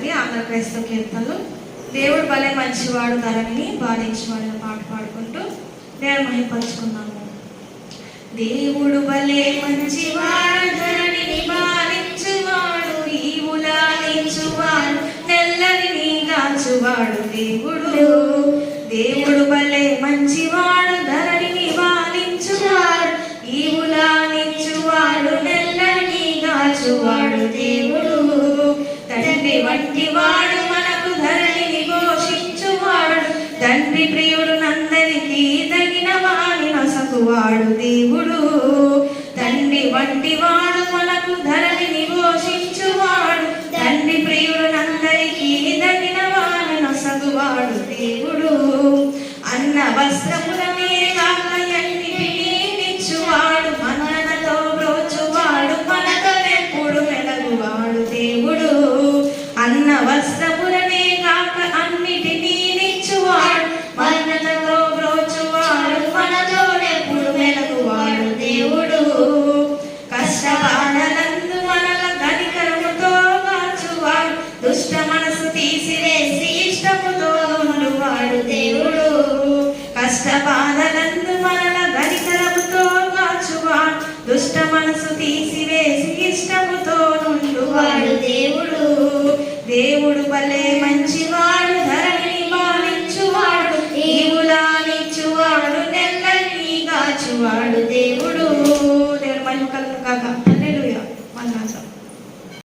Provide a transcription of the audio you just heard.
పాడుతున్నది ఆంధ్ర క్రైస్తవ కీర్తనలు దేవుడు భలే మంచివాడు ధరణిని బాధించేవాడు పాట పాడుకుంటూ నేను మహిపరుచుకున్నాము దేవుడు భలే మంచివాడు ధరణిని బాధించువాడు ఈవులా నించువాడు నెల్లని గాచువాడు దేవుడు. దేవుడు భలే మంచివాడు ధరణిని బాధించువాడు ఈవులా నించువాడు నెల్లని గాచువాడు దేవుడు. తండ్రి వాడు మనకు ధరణిని ఘోషించువాడు తండ్రి ప్రియుడు నందరికీ తగిన వాణి నసకువాడు దేవుడు. తండ్రి వంటి వాడు మనకు ధరణిని ఘోషించువాడు తండ్రి ప్రియుడు నందరికీ తగిన వాణి నసకువాడు దేవుడు. దుష్ట మనసు తీసివేసి ఇష్టముతో వాడు దేవుడు. కష్ట బాధలందు మరల గరికరముతో కాచువాడు దుష్ట మనసు తీసివేసి ఇష్టముతో వాడు దేవుడు. దేవుడు భలే మంచివాడు ధరణిని పాలించువాడు ఈవులానిచ్చువాడు నెల్లని కాచువాడు దేవుడు నేను మహిమకలను కాక